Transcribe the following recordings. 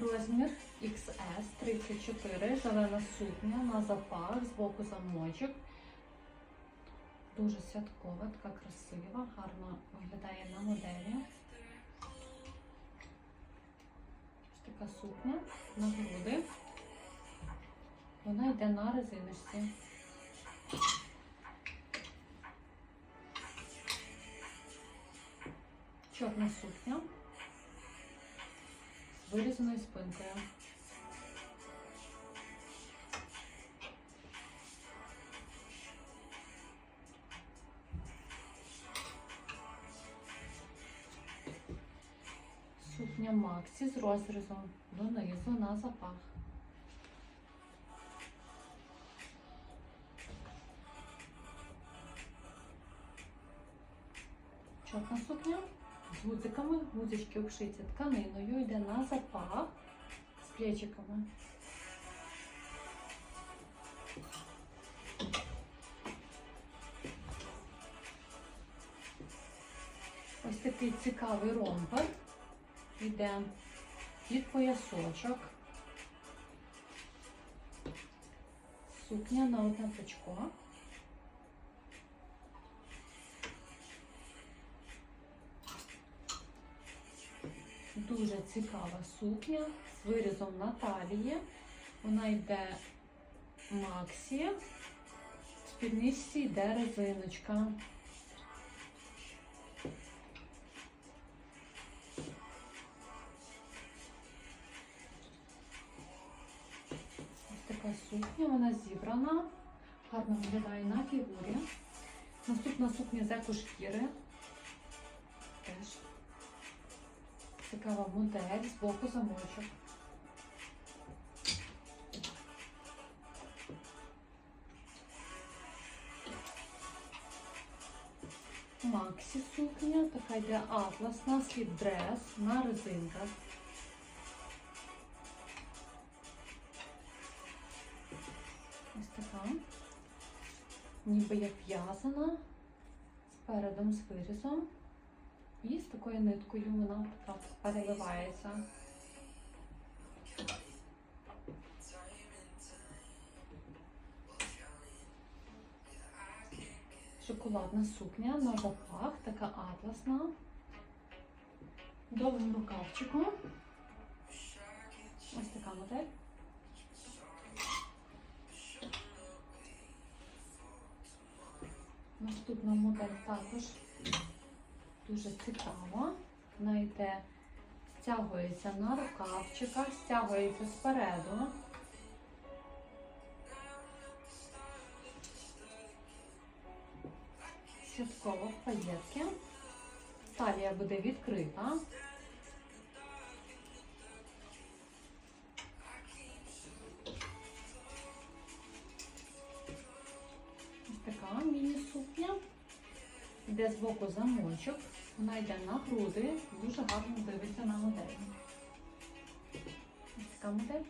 Розмір XS 34, зелена сукня на запах, збоку замочок. Дуже святкова, така красива, гарно виглядає на моделі. Ось така сукня на груди. Вона йде на резиночці. Чорна сукня з вирізаною спинкою. Сукня Максі з розрізом донизу на запах. Чорна сукня гудзиками, гудзички обшиті тканиною, йде на запах з плечиками. Ось такий цікавий ромбер. Йде під поясочок. Сукня на одне пучко. Дуже цікава сукня з вирізом на талії. Вона йде Максі. В спідничці йде резиночка. Ось така сукня, вона зібрана, гарно виглядає на фігурі. Наступна сукня з екошкіри. Цікава модель, збоку замочок. Максі сукня, така йде атласна, слід дрес на резинках. Ось така. Ніби як в'язана, з передом, з вирізом. І з такою ниткою вона така переливається. Шоколадна сукня на запах, така атласна. Довгим рукавчиком. Ось така модель. Наступна модель також дуже цікава. Вона йде, стягується на рукавчиках, стягується спереду. Частково в паєтки. Талія буде відкрита. Йде з боку замочок. Вона йде на груди, дуже гарно дивиться на модель. Ось така модель.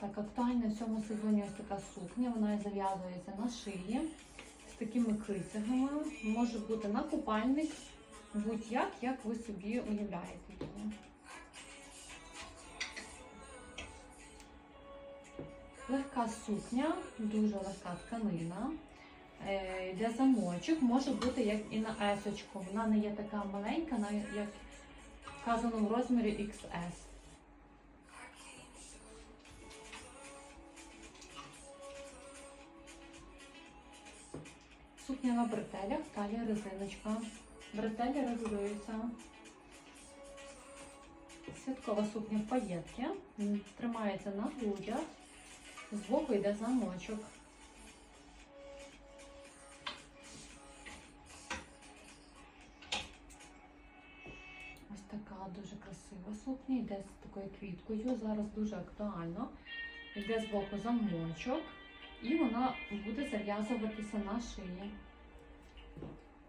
Так, актуальна в цьому сезоні ось така сукня, вона зав'язується на шиї з такими кицями. Може бути на купальник, будь-як, як ви собі уявляєте його. Легка сукня, дуже легка тканина. Е, Йде замочок, може бути як і на есочку. Вона не є така маленька, як вказано в розмірі XS. Сукня на бретелях, талія резиночка. Бретелі регулюються. Святкова сукня в паєтки. Тримається на грудях. Збоку йде замочок. Ось така дуже красива сукня, йде з такою квіткою. Зараз дуже актуально. Йде з боку замочок, і вона буде зав'язуватися на шиї.